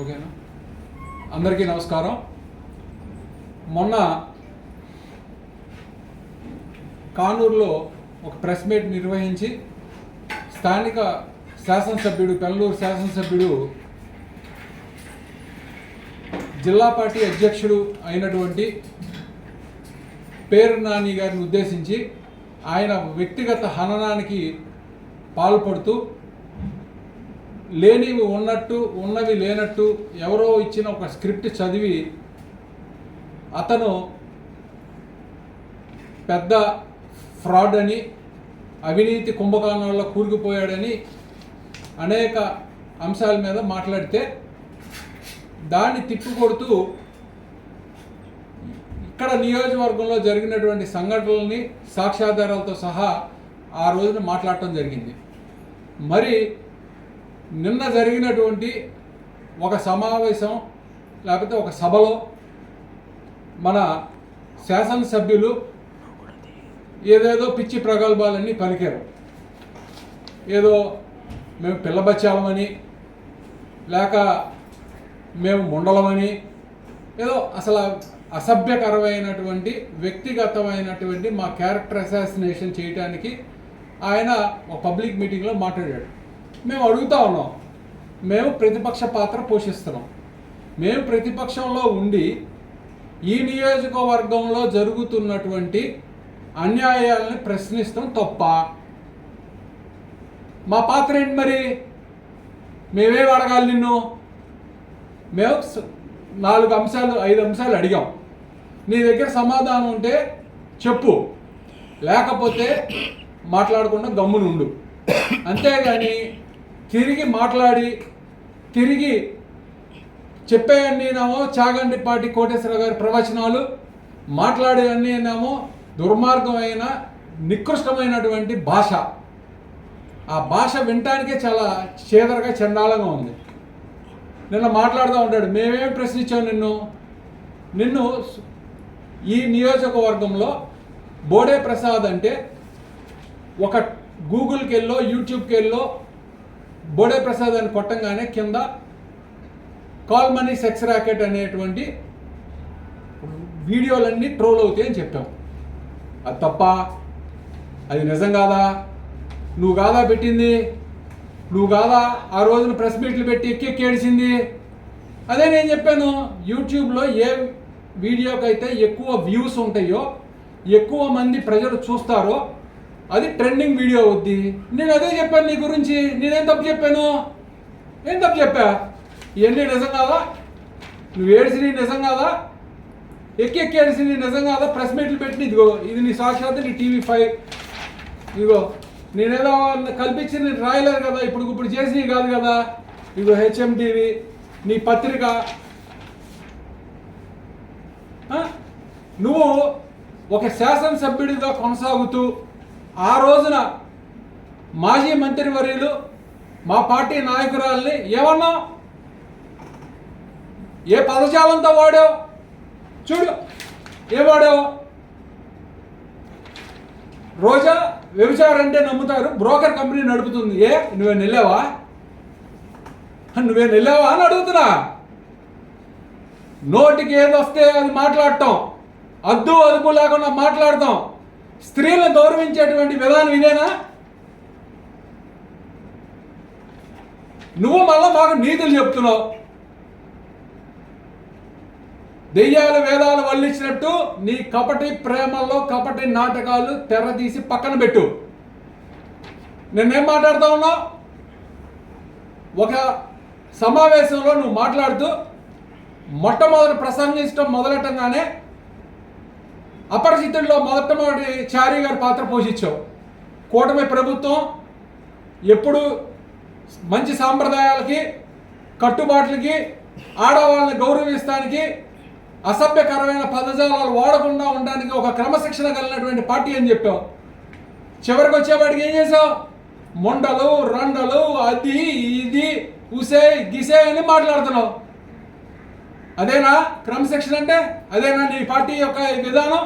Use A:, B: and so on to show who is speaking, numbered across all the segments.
A: ఓకేనా? అందరికీ నమస్కారం. మొన్న కానూరులో ఒక ప్రెస్ మీట్ నిర్వహించి స్థానిక శాసనసభ్యుడు కల్లూరు శాసనసభ్యుడు జిల్లా పార్టీ అధ్యక్షుడు అయినటువంటి పేరు నాని గారిని ఉద్దేశించి ఆయన వ్యక్తిగత హననానికి పాల్పడుతూ లేనివి ఉన్నట్టు ఉన్నవి లేనట్టు ఎవరో ఇచ్చిన ఒక స్క్రిప్ట్ చదివి అతను పెద్ద ఫ్రాడ్ అని అవినీతి కుంభకోణంలో కూరుకుపోయాడని అనేక అంశాల మీద మాట్లాడితే దాన్ని తిప్పికొడుతూ ఇక్కడ నియోజకవర్గంలో జరిగినటువంటి సంఘటనల్ని సాక్ష్యాధారాలతో సహా ఆ రోజున మాట్లాడటం జరిగింది. మరి నిన్న జరిగినటువంటి ఒక సమావేశం లేకపోతే ఒక సభలో మన శాసనసభ్యులు ఏదేదో పిచ్చి ప్రగల్భాలన్నీ పలికారు. ఏదో మేము పిల్లబచ్చామని లేక మేము ముండలమని ఏదో అసలు అసభ్యకరమైనటువంటి వ్యక్తిగతమైనటువంటి మా క్యారెక్టర్ అసాసినేషన్ చేయడానికి ఆయన ఒక పబ్లిక్ మీటింగ్లో మాట్లాడాడు. మేము అడుగుతా ఉన్నాం. మేము ప్రతిపక్ష పాత్ర పోషిస్తున్నాం. మేము ప్రతిపక్షంలో ఉండి ఈ నియోజకవర్గంలో జరుగుతున్నటువంటి అన్యాయాలను ప్రశ్నిస్తాం తప్ప. మా పాత్ర ఏంటి మరి? మేమేం అడగాలి నిన్ను? మేము నాలుగు అంశాలు ఐదు అంశాలు అడిగాం. నీ దగ్గర సమాధానం ఉంటే చెప్పు. లేకపోతే మాట్లాడకుండా గమ్మునుండు. అంతేగాని తిరిగి మాట్లాడి తిరిగి చెప్పే అన్నీనేమో చాగండిపాటి కోటేశ్వర గారి ప్రవచనాలు మాట్లాడే అన్నీనేమో దుర్మార్గమైన నికృష్టమైనటువంటి భాష. ఆ భాష వినటానికే చాలా చేదరగా చండాలంగా ఉంది. నిన్న మాట్లాడుతూ ఉంటాడు మేమేం ప్రశ్నించాం నిన్ను? నిన్ను ఈ నియోజకవర్గంలో బోడే ప్రసాద్ అంటే ఒక గూగుల్కి వెళ్ళో యూట్యూబ్కి వెళ్ళో బోడే ప్రసాద్ అని కొట్టంగానే కింద కాల్ మనీ సెక్స్ ర్యాకెట్ అనేటువంటి వీడియోలన్నీ ట్రోల్ అవుతాయి అని చెప్పాం. అది తప్ప? అది నిజం కాదా? నువ్వు కాదా పెట్టింది? నువ్వు కాదా ఆ రోజున ప్రెస్ మీట్లు పెట్టి ఎక్కి ఏడిచింది అదే నేను చెప్పాను యూట్యూబ్లో ఏ వీడియోకైతే ఎక్కువ వ్యూస్ ఉంటాయో ఎక్కువ మంది ప్రజలు చూస్తారో అది ట్రెండింగ్ వీడియో అవుద్ది. నేను అదే చెప్పాను నీ గురించి. నేనేం తప్పు చెప్పాను? ఏం తప్పు చెప్పా? ఇవన్నీ నిజం కాదా? నువ్వు ఏడిసినవి నిజం కాదా? ఎక్కి ఎక్కి ఏడిసినవి నిజం కాదా? ప్రెస్ మీట్లు పెట్టి ఇదిగో ఇది నీ సాక్షాత్ నీ టీవీ ఫైవ్. ఇదిగో నేనేదో కల్పించి నేను రాయలేదు కదా ఇప్పుడు ఇప్పుడు చేసినవి కాదు కదా. ఇదిగో హెచ్ఎం టీవీ నీ పత్రిక. నువ్వు ఒక శాసనసభ్యుడిగా కొనసాగుతూ ఆ రోజున మాజీ మంత్రివర్యులు మా పార్టీ నాయకురాల్ని ఏమన్నా ఏ పదజాలంతో వాడావు? చూడు ఏ వాడావు? రోజా వ్యభిచారం అంటే నమ్ముతారు. బ్రోకర్ కంపెనీ నడుపుతుంది. ఏ నువ్వేం వెళ్ళావా నువ్వేం వెళ్ళావా అని అడుగుతున్నా. నోటికి ఏది వస్తే అది మాట్లాడటం. అద్దు అదుపు లేకుండా మాట్లాడతాం. స్త్రీలను గౌరవించేటువంటి విధానం ఇదేనా? నువ్వు మళ్ళీ మాకు నీతులు చెప్తున్నావు. దెయ్యాలు వేదాలు వల్లించినట్టు నీ కపటి ప్రేమల్లో కపటి నాటకాలు తెర తీసి పక్కన పెట్టు. నేనేం మాట్లాడుతూ ఉన్నావు ఒక సమావేశంలో నువ్వు మాట్లాడుతూ మొట్టమొదటి ప్రసంగించడం మొదలెట్టంగానే అపరిచితుల్లో మొదటమొదటి చారీ గారి పాత్ర పోషించావు. కూటమి ప్రభుత్వం ఎప్పుడు మంచి సాంప్రదాయాలకి కట్టుబాట్లకి ఆడవాళ్ళని గౌరవిస్తానికి అసభ్యకరమైన పదజాలాలు వాడకుండా ఉండడానికి ఒక క్రమశిక్షణ కలిగినటువంటి పార్టీ అని చెప్పాం చివరికి వచ్చేవాడికి ఏం చేసావు? మొండలు రండలు అది ఇది ఉసే గిసే అని మాట్లాడుతున్నావు. అదేనా? క్రమశిక్షణ అంటే అదేనా నీ పార్టీ యొక్క విధానం?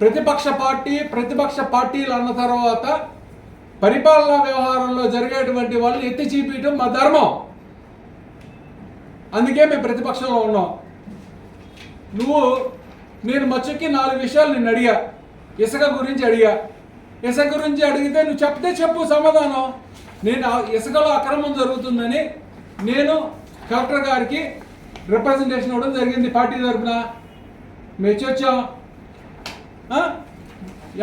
A: ప్రతిపక్ష పార్టీ ప్రతిపక్ష పార్టీలు అన్న తర్వాత పరిపాలనా వ్యవహారంలో జరిగేటువంటి వాళ్ళని ఎత్తి చూపించడం మా ధర్మం. అందుకే మేము ప్రతిపక్షంలో ఉన్నాం. నువ్వు నేను మచ్చుకి నాలుగు విషయాలు నిన్ను అడిగా. ఇసుక గురించి అడిగా. ఇసుక గురించి అడిగితే నువ్వు చెప్తే చెప్పు సమాధానం. నేను ఇసుకలో అక్రమం జరుగుతుందని నేను కలెక్టర్ గారికి రిప్రజెంటేషన్ ఇవ్వడం జరిగింది పార్టీ తరఫున. మేము వచ్చాం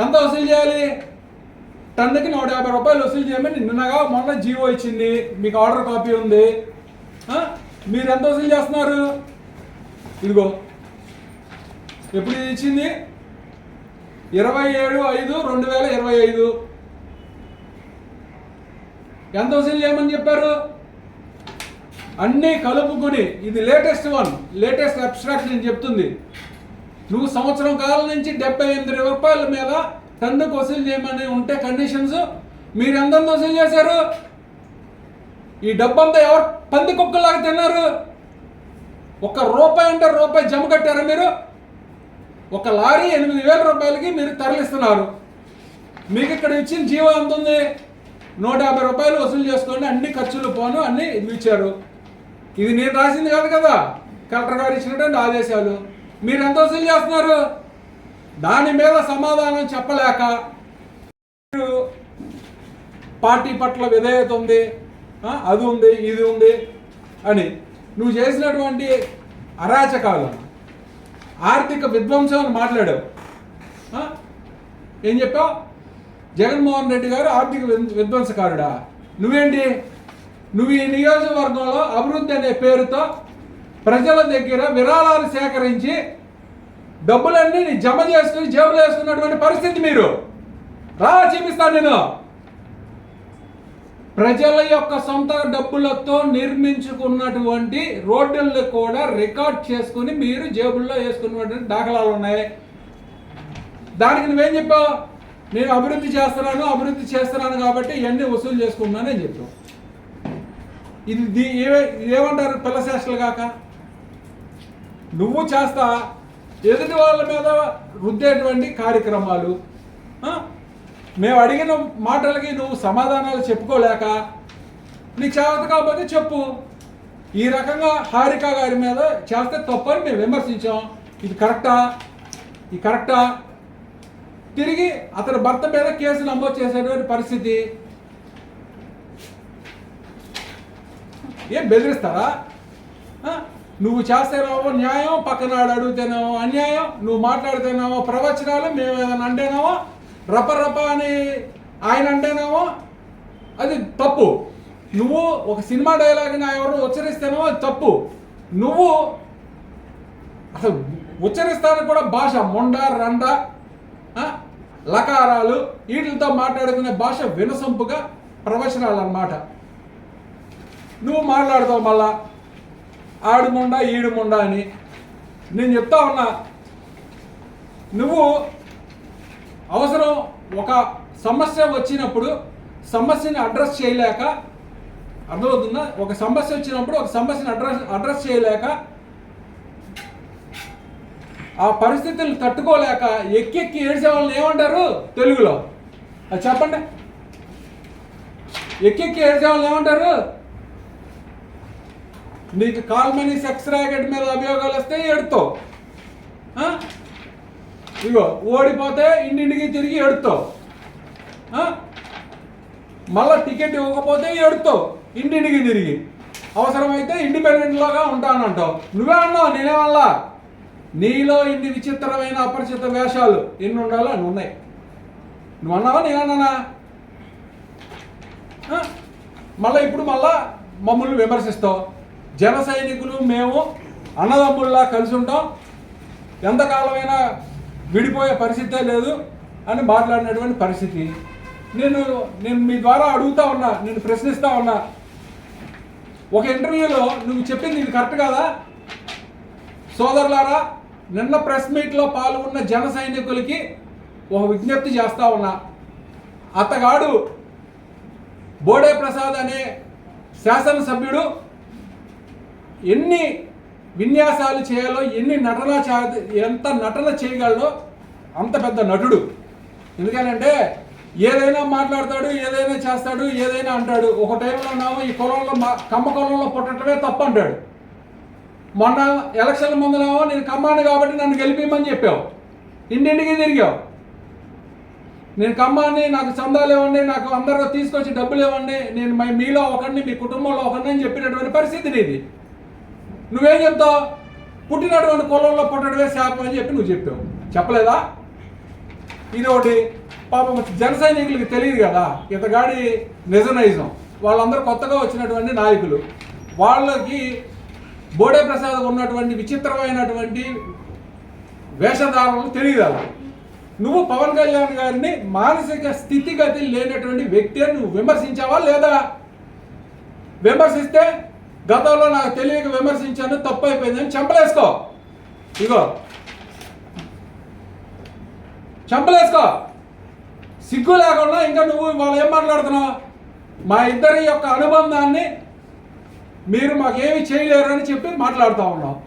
A: ఎంత వసూలు చేయాలి? టన్నుకి నూట యాభై రూపాయలు వసూలు చేయమని నిన్నగా మొన్న జీవో ఇచ్చింది. మీకు ఆర్డర్ కాపీ ఉంది. మీరు ఎంత వసూలు చేస్తున్నారు? ఇదిగో. ఎప్పుడు ఇది ఇచ్చింది? ఇరవై ఏడు ఐదు రెండు వేల ఇరవై ఐదు. ఎంత వసూలు చేయమని చెప్పారు? అన్నీ కలుపుకొని. ఇది లేటెస్ట్ వన్ లేటెస్ట్ అబ్స్ట్రాక్ట్ నేను చెప్తుంది. నువ్వు సంవత్సరం కాలం నుంచి డెబ్బై ఎనిమిది రూపాయల మీద టన్నుకు వసూలు చేయమని ఉంటే కండిషన్స్ మీరు ఎంత వసూలు చేశారు? ఈ డబ్బంతా ఎవరు పంది కుక్కలాగా తిన్నారు? ఒక రూపాయి అంటే రూపాయి జమ కట్టారా మీరు? ఒక లారీ ఎనిమిది వేల రూపాయలకి మీరు తరలిస్తున్నారు. మీకు ఇక్కడ ఇచ్చిన జీవో ఎంత ఉంది? నూట యాభై రూపాయలు వసూలు చేసుకొని అన్ని ఖర్చులు పోను అన్ని ఇచ్చారు ఇది నేను రాసింది కాదు కదా. కలెక్టర్ గారు ఇచ్చినటువంటి ఆదేశాలు. మీరు ఎంత వసూలు చేస్తున్నారు? దాని మీద సమాధానం చెప్పలేక మీరు పార్టీ పట్ల విధేయత ఉంది అది ఉంది ఇది ఉంది అని నువ్వు చేసినటువంటి అరాచకాలు ఆర్థిక విధ్వంసం అని మాట్లాడావు. ఏం చెప్పావు? జగన్మోహన్ రెడ్డి గారు ఆర్థిక విధ్వంసకారుడా? నువ్వేంటి? నువ్వు ఈ నియోజకవర్గంలో అభివృద్ధి అనే పేరుతో ప్రజల దగ్గర విరాళాలు సేకరించి డబ్బులన్నీ జమ చేసుకుని జేబులో వేసుకున్నటువంటి పరిస్థితి మీరు. రా చూపిస్తాను నేను. ప్రజల యొక్క సొంత డబ్బులతో నిర్మించుకున్నటువంటి రోడ్డులను కూడా రికార్డ్ చేసుకుని మీరు జేబుల్లో వేసుకున్నటువంటి దాఖలాలు ఉన్నాయి. దానికి నువ్వేం చెప్పావు? నేను అభివృద్ధి చేస్తున్నాను అభివృద్ధి చేస్తున్నాను కాబట్టి ఇవన్నీ వసూలు చేసుకుంటున్నానని చెప్పావు. ఇది దీ- ఏమంటారు పిల్ల శాస్త్రలు కాక? నువ్వు చేస్తా ఎదుటి వాళ్ళ మీద రుద్దేటువంటి కార్యక్రమాలు. మేము అడిగిన మాటలకి నువ్వు సమాధానాలు చెప్పుకోలేక నీకు చేత కాకపోతే చెప్పు. ఈ రకంగా హారిక గారి మీద చేస్తే తప్పని మేము విమర్శించాం. ఇది కరెక్టా? ఇది కరెక్టా? తిరిగి అతని భర్త మీద కేసు నమోదు చేసేటువంటి పరిస్థితి. ఏం బెదిరిస్తారా? నువ్వు చేస్తేనేమో న్యాయం పక్కన అడుగుతేనేమో అన్యాయం నువ్వు మాట్లాడితేనేమో ప్రవచనాలు మేము ఏదైనా అంటేనేమో రప రప అని ఆయన అంటేనేమో అది తప్పు. నువ్వు ఒక సినిమా డైలాగ్ని ఎవరు ఉచ్చరిస్తేనేమో అది తప్పు. నువ్వు అసలు ఉచ్చరిస్తానికి కూడా భాష మొండ రండ లకారాలు వీటితో మాట్లాడుకునే భాష వినసొంపుగా ప్రవచనాలు అన్నమాట నువ్వు మాట్లాడతావు మళ్ళా ఆడు ముండా ఈడు ముండా అని నేను చెప్తా ఉన్నా. నువ్వు అవసరం ఒక సమస్య వచ్చినప్పుడు సమస్యని అడ్రస్ చేయలేక అర్థమవుతుందా? ఒక సమస్య వచ్చినప్పుడు ఒక సమస్యని అడ్రస్ అడ్రస్ చేయలేక ఆ పరిస్థితులు తట్టుకోలేక ఎక్కెక్కి ఏడ్చే వాళ్ళని ఏమంటారు? తెలుగులో. అది చెప్పండి. ఎక్కెక్కి ఏడ్చే వాళ్ళని ఏమంటారు? నీకు కాల్మని సెక్స్ ర్యాకెట్ మీద అభియోగాలు వస్తే ఎడుతావు. ఇగో ఓడిపోతే ఇంటింటికి తిరిగి ఎడుతావు. మళ్ళా టికెట్ ఇవ్వకపోతే ఎడుతావు ఇంటింటికి తిరిగి. అవసరమైతే ఇండిపెండెంట్లోగా ఉంటానంటావు. నువ్వే అన్నావు నేనేమల్లా నీలో ఇన్ని విచిత్రమైన అపరిచిత వేషాలు ఎన్ని ఉండాలో అని ఉన్నాయి. నువ్వు అన్నావా నేనన్నానా మళ్ళీ ఇప్పుడు మళ్ళా మమ్మల్ని విమర్శిస్తావు. జన సైనికులు మేము అన్నదమ్ముల్లా కలిసి ఉంటాం. ఎంతకాలమైనా విడిపోయే పరిస్థితే లేదు అని మాట్లాడినటువంటి పరిస్థితి. నేను నేను మీ ద్వారా అడుగుతా ఉన్నా నేను ప్రశ్నిస్తా ఉన్నా. ఒక ఇంటర్వ్యూలో నువ్వు చెప్పింది ఇది కరెక్ట్ కదా? సోదరులారా నిన్న ప్రెస్ మీట్లో పాల్గొన్న జన సైనికులకి ఒక విజ్ఞప్తి చేస్తా ఉన్నా. అతగాడు బోడే ప్రసాద్ అనే శాసనసభ్యుడు ఎన్ని విన్యాసాలు చేయాలో ఎన్ని నటన ఎంత నటన చేయగలడో అంత పెద్ద నటుడు. ఎందుకనంటే ఏదైనా మాట్లాడతాడు ఏదైనా చేస్తాడు ఏదైనా అంటాడు. ఒక టైంలో నామో ఈ కులంలో మా కమ్మ కులంలో పుట్టడమే తప్పు అంటాడు మొన్న ఎలక్షన్ల ముందునామో నేను కమ్మాను కాబట్టి నన్ను గెలిపిమని చెప్పావు. ఇంటింటికి తిరిగావు. నేను కమ్మాన్ని నాకు చందాలు ఇవ్వండి నాకు అందరూ తీసుకొచ్చి డబ్బులు ఇవ్వండి నేను మీలో ఒకరిని మీ కుటుంబంలో ఒకరిని అని చెప్పినటువంటి పరిస్థితి నీది. నువ్వేం చెప్తావు? పుట్టినటువంటి కులంలో పుట్టడమే శాపం అని చెప్పి నువ్వు చెప్పావు. చెప్పలేదా? ఇది ఒకటి పాపం జన సైనికులకి తెలియదు కదా. ఇతగాడి నిజ నైజం వాళ్ళందరూ కొత్తగా వచ్చినటువంటి నాయకులు. వాళ్ళకి బోడే ప్రసాద్ ఉన్నటువంటి విచిత్రమైనటువంటి వేషధారణలు తెలియదు అలా నువ్వు పవన్ కళ్యాణ్ గారిని మానసిక స్థితిగతి లేనటువంటి వ్యక్తి అని నువ్వు విమర్శించావా లేదా? విమర్శిస్తే గతంలో నాకు తెలియక విమర్శించాను తప్పు అయిపోయిందని చంపలేసుకో. ఇగో. చంపలేసుకో. సిగ్గు లేకుండా ఇంకా నువ్వు వాళ్ళు ఏం మాట్లాడుతున్నావు? మా ఇద్దరి యొక్క అనుబంధాన్ని మీరు మాకేమి చేయలేరు అని చెప్పి మాట్లాడుతూ ఉన్నావు.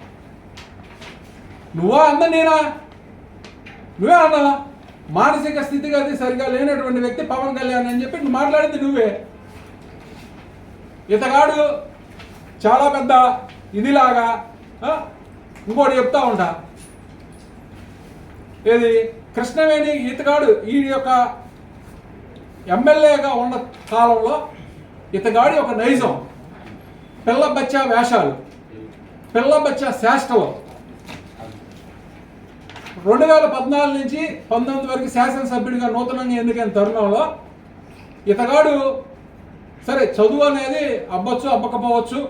A: నువ్వా అంద నేనా? నువ్వే అన్నా మానసిక స్థితిగతి సరిగా లేనటువంటి వ్యక్తి పవన్ కళ్యాణ్ అని చెప్పి నువ్వు మాట్లాడింది నువ్వే. ఇతగాడు చాలా పెద్ద ఇదిలాగా ఇంకోటి చెప్తా ఉంటా. ఏది? కృష్ణవేణి ఈతగాడు ఈ యొక్క ఎమ్మెల్యేగా ఉన్న కాలంలో ఇతగాడి ఒక నైజం. పిల్ల బచ్చ వేషాలు. పిల్ల బచ్చ శాస్త్రలు రెండు వేల పద్నాలుగు నుంచి పంతొమ్మిది వరకు శాసనసభ్యుడిగా నూతనంగా ఎన్నికైన తరుణంలో ఇతగాడు సరే చదువు అనేది అబ్బొచ్చు అబ్బకపోవచ్చు.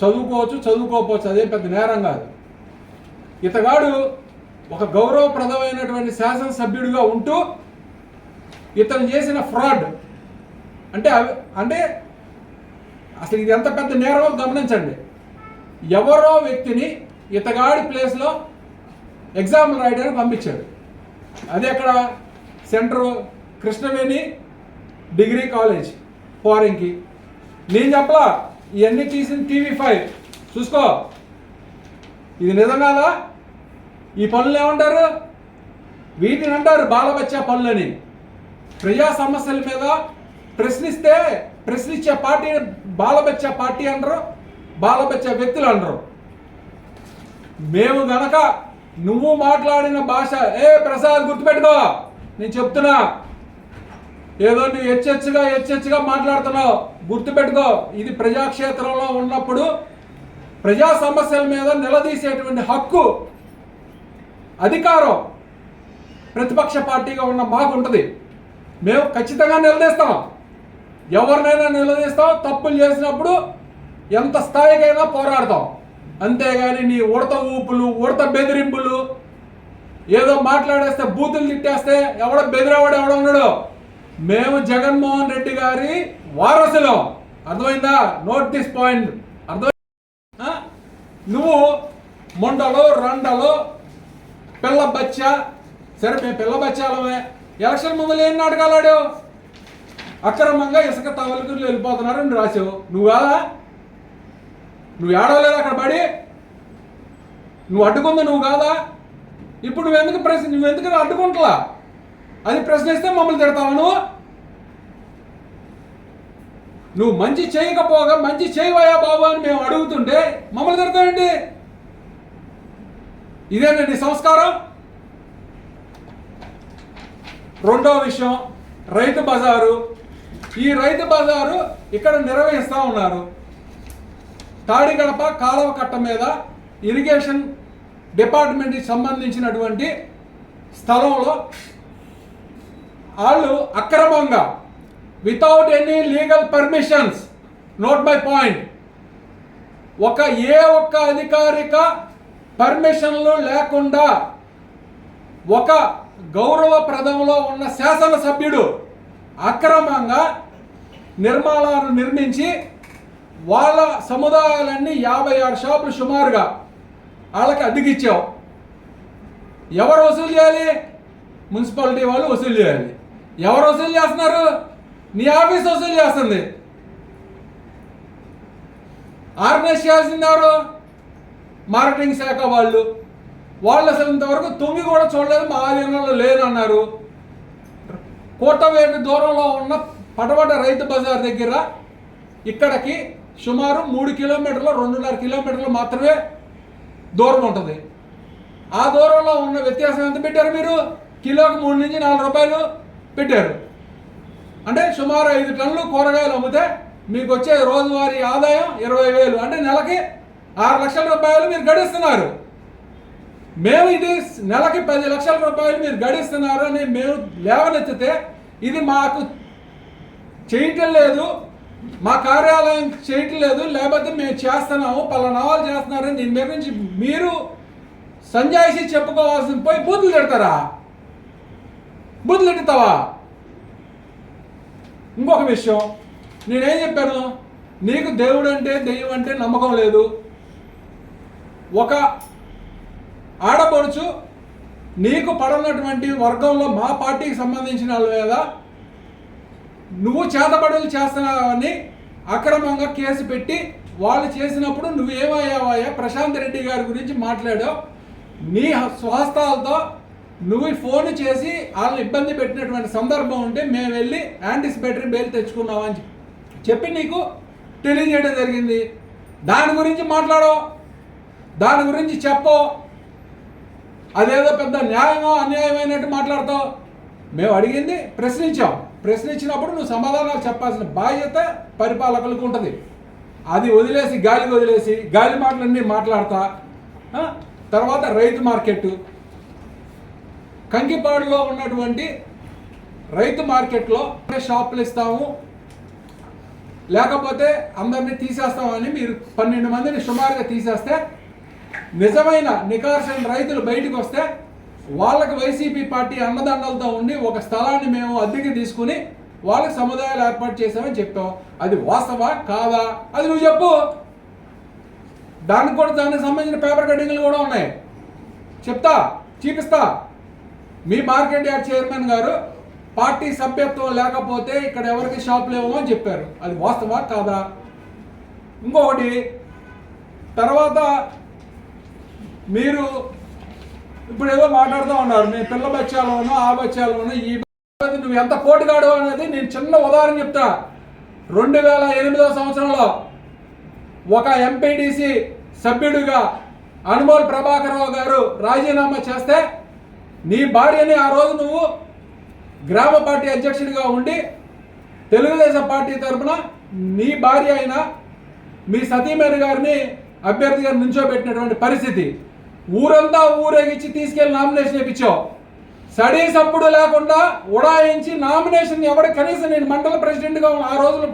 A: చదువుకోవచ్చు చదువుకోకపోవచ్చు అదేం పెద్ద నేరం కాదు. ఇతగాడు ఒక గౌరవప్రదమైనటువంటి శాసనసభ్యుడిగా ఉంటూ ఇతను చేసిన ఫ్రాడ్ అంటే అవి అంటే అసలు ఇది ఎంత పెద్ద నేరమో గమనించండి. ఎవరో వ్యక్తిని ఇతగాడి ప్లేస్లో ఎగ్జామ్ రాయడానికి పంపించాడు. అది అక్కడ సెంటర్ కృష్ణవేణి డిగ్రీ కాలేజ్ ఫారెన్కి. నేను చెప్పలా ఇవన్నీ తీసింది టీవీ ఫైవ్. చూసుకో. ఇది నిజం కాదా? ఈ పనులు ఏమంటారు? వీటిని అంటారు బాలబచ్చా పనులని. ప్రజా సమస్యల మీద ప్రశ్నిస్తే ప్రశ్నించే పార్టీ బాలబచ్చా పార్టీ అంటారు బాలబచ్చా వ్యక్తులు అంటారు. మేము గనక నువ్వు మాట్లాడిన భాష ఏ ప్రసాద్ గుర్తుపెట్టుకో. నేను చెప్తున్నా. ఏదో నువ్వు హెచ్చెచ్చుగా హెచ్చెచ్చుగా మాట్లాడుతున్నావు. గుర్తుపెట్టుకో ఇది ప్రజాక్షేత్రంలో ఉన్నప్పుడు ప్రజా సమస్యల మీద నిలదీసేటువంటి హక్కు అధికారం ప్రతిపక్ష పార్టీగా ఉన్న మాకు ఉంటుంది మేము ఖచ్చితంగా నిలదీస్తాం. ఎవరినైనా నిలదీస్తాం. తప్పులు చేసినప్పుడు ఎంత స్థాయికైనా పోరాడతాం. అంతేగాని నీ ఉడత ఊపులు ఉడత బెదిరింపులు ఏదో మాట్లాడేస్తే బూతులు తిట్టేస్తే ఎవడ బెదిరేవాడు ఎవడ ఉన్నాడు. మేము జగన్మోహన్ రెడ్డి గారి వారసులం. అర్థమైందా? నోట్ దిస్ పాయింట్ అర్థం నువ్వు మొండలు రండలు పిల్ల బచ్చ? సరే మేము పిల్ల బచ్చాలమే. ఎలక్షన్ ముందు ఏం నాటకాలు ఆడావు అక్రమంగా ఇసుక తవలకులు వెళ్ళిపోతున్నారు అని రాసావు నువ్వు కాదా నువ్వు ఏడవలేదు అక్కడ పడి? నువ్వు అడ్డుకుందా నువ్వు కాదా? ఇప్పుడు నువ్వు ఎందుకు ప్రశ్న నువ్వు ఎందుకు అడ్డుకుంటలా? అది ప్రశ్నిస్తే మమ్మల్ని తిడతావు నువ్వు? నువ్వు మంచి చేయకపోగా మంచి చేయవయా బాబు అని మేము అడుగుతుంటే మమ్మల్ని తిడతాయండి ఇదేనండి సంస్కారం? రెండో విషయం రైతు బజారు. ఈ రైతు బజారు ఇక్కడ నిర్వహిస్తూ ఉన్నారు. తాడిగడప కాలువ కట్ట మీద ఇరిగేషన్ డిపార్ట్మెంట్కి సంబంధించినటువంటి స్థలంలో వాళ్ళు అక్రమంగా without any legal permissions note my point ఒక ఏ ఒక్క అధికారిక పర్మిషన్లు లేకుండా ఒక గౌరవప్రదంలో ఉన్న శాసనసభ్యుడు అక్రమంగా నిర్మాణాలు నిర్మించి వాళ్ళ సముదాయాలన్నీ యాభై ఆరు షాపులు సుమారుగా వాళ్ళకి అద్దెకిచ్చావు ఎవరు వసూలు చేయాలి? మున్సిపాలిటీ వాళ్ళు వసూలు చేయాలి. ఎవరు వసూలు చేస్తున్నారు? నీ ఆఫీస్ వసూలు చేస్తుంది. ఆర్గనైజ్ చేయాల్సింది ఎవరు? మార్కెటింగ్ శాఖ వాళ్ళు. వాళ్ళు అసలు ఇంతవరకు తొంగి కూడా చూడలేదు మా ఆధీనంలో లేదన్నారు. కోటవేటి దూరంలో ఉన్న పటపట రైతు బజార్ దగ్గర ఇక్కడికి సుమారు మూడు కిలోమీటర్లు రెండున్నర కిలోమీటర్లు మాత్రమే దూరం ఉంటుంది. ఆ దూరంలో ఉన్న వ్యత్యాసం ఎంత పెట్టారు మీరు? కిలోకి మూడు నుంచి నాలుగు రూపాయలు పెట్టారు. అంటే సుమారు ఐదు టన్నులు కూరగాయలు అమ్మితే మీకు వచ్చే రోజువారీ ఆదాయం ఇరవై వేలు. అంటే నెలకి ఆరు లక్షల రూపాయలు మీరు గడిస్తున్నారు. మేము ఇది నెలకి పది లక్షల రూపాయలు మీరు గడిస్తున్నారు అని మేము లేవనెత్తితే ఇది మాకు చేయటం లేదు మా కార్యాలయం చేయటం లేదు లేకపోతే మేము చేస్తున్నాము పలానావాలు చేస్తున్నారని దీని మీద నుంచి మీరు సంజాయిషి చెప్పుకోవాల్సిన పోయి బూతులు తిడతారా? బూతులు తిడతావా ఇంకొక విషయం. నేనేం చెప్పాను? నీకు దేవుడు అంటే దెయ్యం అంటే నమ్మకం లేదు. ఒక ఆడపడుచు నీకు పడనటువంటి వర్గంలో మా పార్టీకి సంబంధించిన వాళ్ళ మీద నువ్వు చేతబడులు చేస్తున్నావని అక్రమంగా కేసు పెట్టి వాళ్ళు చేసినప్పుడు నువ్వేమయ్యావయ్యా? ప్రశాంత్ రెడ్డి గారి గురించి మాట్లాడావు. నీ స్వహస్తాలతో నువ్వు ఫోన్ చేసి వాళ్ళని ఇబ్బంది పెట్టినటువంటి సందర్భం ఉంటే మేము వెళ్ళి యాంటిసిపేటరీ బెయిల్ తెచ్చుకున్నాం అని చెప్పి నీకు తెలియజేయడం జరిగింది. దాని గురించి మాట్లాడో దాని గురించి చెప్పో అదేదో పెద్ద న్యాయమో అన్యాయమైనట్టు మాట్లాడతావు. మేము అడిగింది ప్రశ్నించాం. ప్రశ్నించినప్పుడు నువ్వు సమాధానాలు చెప్పాల్సిన బాధ్యత పరిపాలకులకు ఉంటుంది. అది వదిలేసి గాలి వదిలేసి గాలి మాటలన్నీ మాట్లాడతా. తర్వాత రైతు మార్కెట్ కంకిపాడులో ఉన్నటువంటి రైతు మార్కెట్లో షాపులు ఇస్తాము. లేకపోతే అందరినీ తీసేస్తామని మీరు పన్నెండు మందిని సుమారుగా తీసేస్తే నిజమైన నికార్సైన రైతులు బయటకు వస్తే వాళ్ళకి వైసీపీ పార్టీ అన్నదండలతో ఉండి ఒక స్థలాన్ని మేము అద్దెకి తీసుకుని వాళ్ళకి సముదాయాలు ఏర్పాటు చేసామని చెప్పాం అది వాస్తవా? కాదా? అది నువ్వు చెప్పు. దానికి కూడా దానికి సంబంధించిన పేపర్ కటింగ్లు కూడా ఉన్నాయి. చెప్తా చూపిస్తా. మీ మార్కెట్ యార్డ్ చైర్మన్ గారు పార్టీ సభ్యత్వం లేకపోతే ఇక్కడ ఎవరికి షాప్ లేవు అని చెప్పారు. అది వాస్తవా కాదా? ఇంకొకటి తర్వాత మీరు ఇప్పుడు ఏదో మాట్లాడుతూ ఉన్నారు. నేను పిల్ల బచ్చాలోనో ఆ బచ్చాలోనో ఈ నువ్వు ఎంత పోటుగాడు అనేది నేను చిన్న ఉదాహరణ చెప్తా. రెండు వేల ఎనిమిదో సంవత్సరంలో ఒక ఎంపీడీసీ సభ్యుడిగా అనుమోల్ ప్రభాకరరావు గారు రాజీనామా చేస్తే నీ భార్యని ఆ రోజు నువ్వు గ్రామ పార్టీ అధ్యక్షుడిగా ఉండి తెలుగుదేశం పార్టీ తరఫున నీ భార్య అయిన మీ సతీమణి గారిని అభ్యర్థిగా నుంచోబెట్టినటువంటి పరిస్థితి. ఊరంతా ఊరేగించి తీసుకెళ్ళి నామినేషన్ ఇప్పించావు స్టడీస్ అప్పుడు లేకుండా ఉడాయించి నామినేషన్ ఎవడ కనీసం నేను మండల ప్రెసిడెంట్గా ఆ రోజులు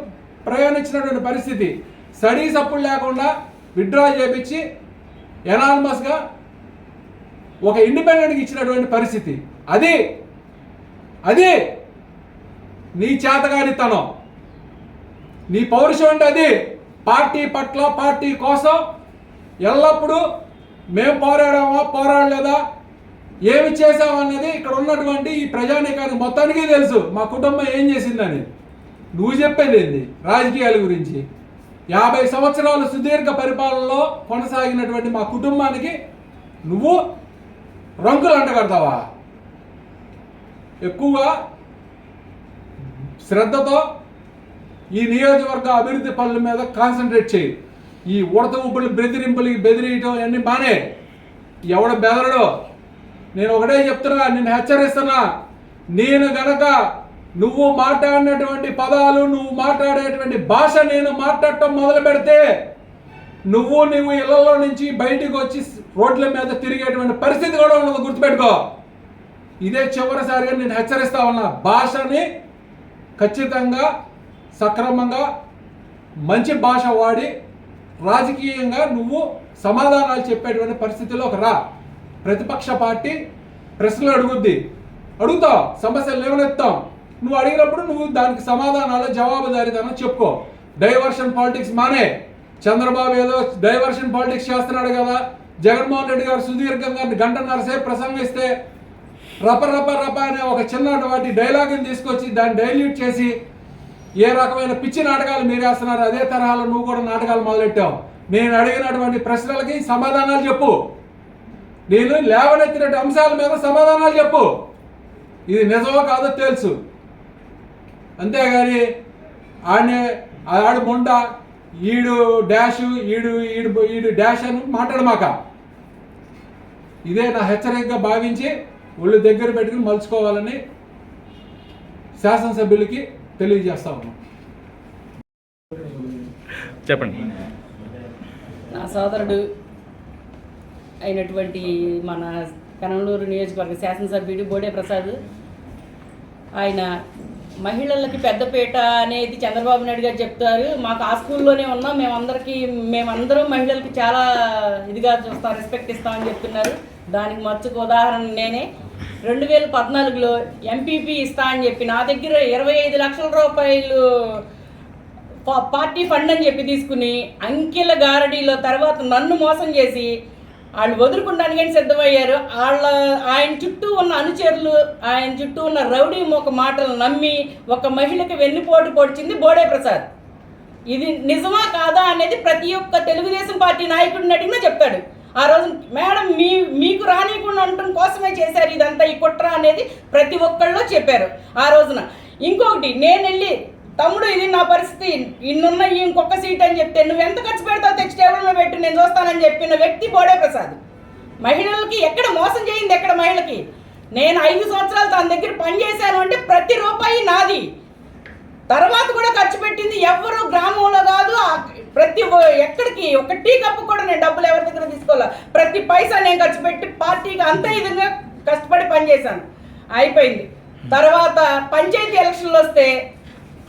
A: ప్రయాణించినటువంటి పరిస్థితి. స్టడీస్ అప్పుడు లేకుండా విత్డ్రా చేపించి ఎనానమస్గా ఒక ఇండిపెండెంట్కి ఇచ్చినటువంటి పరిస్థితి. అది అది నీ చేతగానితనం. నీ పౌరుషం అంటే అది. పార్టీ పట్ల పార్టీ కోసం ఎల్లప్పుడూ మేము పోరాడామా పోరాడలేదా ఏమి చేసామన్నది ఇక్కడ ఉన్నటువంటి ఈ ప్రజానీకానికి మొత్తానికి తెలుసు. మా కుటుంబం ఏం చేసిందని. నువ్వు చెప్పేది ఏంది? రాజకీయాల గురించి. యాభై సంవత్సరాల సుదీర్ఘ పరిపాలనలో కొనసాగినటువంటి మా కుటుంబానికి నువ్వు రంగులు అంటగడతావా? ఎక్కువగా శ్రద్ధతో ఈ నియోజకవర్గ అభివృద్ధి పనుల మీద కాన్సన్ట్రేట్ చేయి. ఈ ఉడత ఉబ్బులు బెదిరింపులు బెదిరియటం అన్నీ బానే ఎవడ బెదరడు? నేను ఒకటే చెప్తున్నా నిన్ను హెచ్చరిస్తున్నా. నేను గనక నువ్వు మాట్లాడినటువంటి పదాలు నువ్వు మాట్లాడేటువంటి భాష నేను మాట్లాడటం మొదలు పెడితే నువ్వు నువ్వు ఇళ్ళలో నుంచి బయటికి వచ్చి రోడ్ల మీద తిరిగేటువంటి పరిస్థితి కూడా ఉండదు గుర్తుపెట్టుకో. ఇదే చివరిసారిగా నేను హెచ్చరిస్తా ఉన్నా భాషని ఖచ్చితంగా సక్రమంగా మంచి భాష వాడి రాజకీయంగా నువ్వు సమాధానాలు చెప్పేటువంటి పరిస్థితిలోకి రా. ప్రతిపక్ష పార్టీ ప్రశ్నలు అడుగుద్ది. అడుగుతావు సమస్యలు లేవనెత్తాం. నువ్వు అడిగినప్పుడు నువ్వు దానికి సమాధానాలు జవాబుదారీతనం చెప్పుకో. డైవర్షన్ పాలిటిక్స్ మానే. చంద్రబాబు ఏదో డైవర్షన్ పాలిటిక్స్ చేస్తున్నాడు కదా. జగన్మోహన్ రెడ్డి గారు సుదీర్ఘంగా గంట సేపు ప్రసంగిస్తే రప రప రప అనే ఒక చిన్న వాటి డైలాగుని తీసుకొచ్చి దాన్ని డైల్యూట్ చేసి ఏ రకమైన పిచ్చి నాటకాలు మీరు వేస్తున్నారు అదే తరహాలో నువ్వు కూడా నాటకాలు మొదలెట్టావు. నేను అడిగినటువంటి ప్రశ్నలకి సమాధానాలు చెప్పు. నేను లేవనెత్తిన అంశాల మీద సమాధానాలు చెప్పు. ఇది నిజమో కాదో తెలుసు. అంతేగాని ఆడనే ఆడు ముండ ఈడు డాష్ ఈడు ఈడు ఈడు డాష్ అని మాట్లాడమాక. ఇదే నా హెచ్చరికగా భావించి ఒళ్ళు దగ్గర పెట్టుకుని మలుచుకోవాలని శాసనసభ్యులకి తెలియజేస్తా ఉన్నాం.
B: చెప్పండి.
C: నా సోదరుడు అయినటువంటి మన కనమలూరు నియోజకవర్గ శాసనసభ్యుడు బోడే ప్రసాద్ ఆయన మహిళలకి పెద్దపీట అనేది చంద్రబాబు నాయుడు గారు చెప్తారు. మాకు ఆ స్కూల్లోనే ఉన్నాం. మేమందరికీ మేమందరం మహిళలకి చాలా ఇదిగా చూస్తాం రెస్పెక్ట్ ఇస్తామని చెప్తున్నారు దానికి మచ్చుకు ఉదాహరణ నేనే. రెండు వేల పద్నాలుగులో ఎంపీపీ ఇస్తా అని చెప్పి నా దగ్గర ఇరవై ఐదు లక్షల రూపాయలు పార్టీ ఫండ్ అని చెప్పి తీసుకుని అంకిల గారడీలో తర్వాత నన్ను మోసం చేసి వాళ్ళు వదులుకుంటానికి కానీ సిద్ధమయ్యారు? వాళ్ళ ఆయన చుట్టూ ఉన్న అనుచరులు ఆయన చుట్టూ ఉన్న రౌడీ ఒక మాటలు నమ్మి ఒక మహిళకి వెన్నుపోటు పొడిచింది బోడే ప్రసాద్ ఇది నిజమా కాదా అనేది ప్రతి ఒక్క తెలుగుదేశం పార్టీ నాయకుడిని అడిగినా చెప్తాడు. ఆ రోజు మేడం మీ మీకు రానియకుండా ఉండటం కోసమే చేశారు ఇదంతా ఈ కుట్ర అనేది ప్రతి ఒక్కళ్ళు చెప్పారు. ఆ రోజున ఇంకొకటి నేను వెళ్ళి తమ్ముడు ఇది నా పరిస్థితి. ఇన్నున్న ఇంకొక సీట్ అని చెప్తే నువ్వు ఎంత ఖర్చు పెడతావు తెచ్చి టేబుల్ మీద పెట్టి నేను చూస్తానని చెప్పిన వ్యక్తి బోడే ప్రసాద్ మహిళలకి ఎక్కడ మోసం చేయింది ఎక్కడ మహిళకి? నేను ఐదు సంవత్సరాలు తన దగ్గర పనిచేశాను అంటే ప్రతి రూపాయి నాది. తర్వాత కూడా ఖర్చు పెట్టింది ఎవరు గ్రామంలో కాదు ప్రతి ఒ- ఎక్కడికి ఒక టీ కప్పు కూడా నేను డబ్బులు ఎవరి దగ్గర తీసుకోవాలి? ప్రతి పైసా నేను ఖర్చు పెట్టి పార్టీకి అంతే విధంగా కష్టపడి పనిచేశాను అయిపోయింది. తర్వాత పంచాయతీ ఎలక్షన్లు వస్తే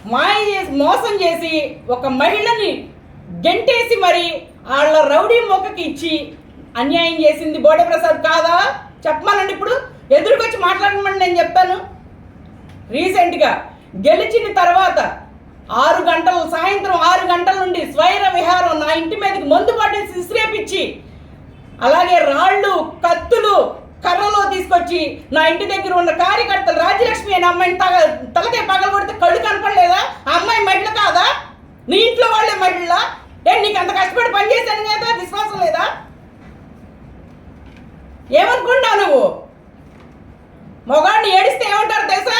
C: మాయ చేసి మోసం చేసి ఒక మహిళని గెంటేసి మరి వాళ్ళ రౌడీ మొక్కకి ఇచ్చి అన్యాయం చేసింది బోడప్రసాద్ కాదా? చెప్పమనండి ఇప్పుడు. ఎదురుకొచ్చి మాట్లాడమని నేను చెప్తాను. రీసెంట్గా గెలిచిన తర్వాత ఆరు గంటలు సాయంత్రం ఆరు గంటల నుండి స్వైర విహారం నా ఇంటి మీదకి మందు బాటిల్ సిసిరేపిచ్చి అలాగే రాళ్ళు కత్తులు కర్రలో తీసుకొచ్చి నా ఇంటి దగ్గర ఉన్న కార్యకర్తలు రాజ్యలక్ష్మి అనే అమ్మాయిని తగ తలకే పగల కొడితే కళ్ళు కనపడలేదా? అమ్మాయి మహిళ కాదా? నీ ఇంట్లో వాళ్ళే మహిళ ఏ నీకు అంత కష్టపడి పనిచేశాను కదా? విశ్వాసం లేదా? ఏమనుకుంటున్నావు నువ్వు? మొగాడిని ఏడిస్తే ఏమంటారు తెలుసా?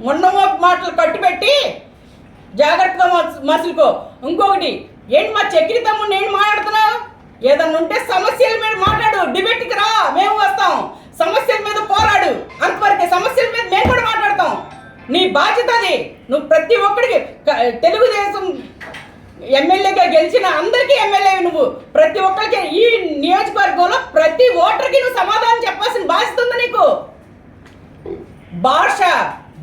C: మొన్నమోపు మాటలు కట్టుపెట్టి జాగ్రత్తగా మసులుకో. ఇంకొకటి ఏంటి మా చక్రి తమ్ముడు నేను మాట్లాడుతున్నావు? ఏదన్నా ఉంటే సమస్యల మీద మాట్లాడు డిబేట్కి రా మేము వస్తాం. సమస్యల మీద పోరాడు అంతవరకే సమస్యల మీద మేము కూడా మాట్లాడతాం. నీ బాధ్యత అది. నువ్వు ప్రతి ఒక్కడికి తెలుగుదేశం ఎమ్మెల్యేగా గెలిచిన అందరికీ ఎమ్మెల్యే నువ్వు. ప్రతి ఒక్కరికి ఈ నియోజకవర్గంలో ప్రతి ఓటర్కి నువ్వు సమాధానం చెప్పాల్సిన బాధ్యత ఉంది నీకు? భాష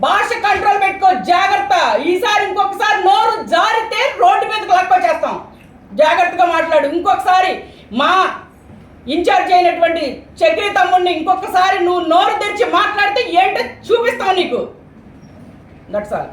C: భాష కంట్రోల్ పెట్టుకో జాగ్రత్త. ఈసారి ఇంకొకసారి నోరు జారితే రోడ్డు మీదకి లక్కొచ్చేస్తాం. జాగ్రత్తగా మాట్లాడు. ఇంకొకసారి మా ఇన్ఛార్జ్ అయినటువంటి చక్రి తమ్ముడిని ఇంకొకసారి నువ్వు నోరు తెరిచి మాట్లాడితే ఏంటో చూపిస్తావు నీకు. That's all.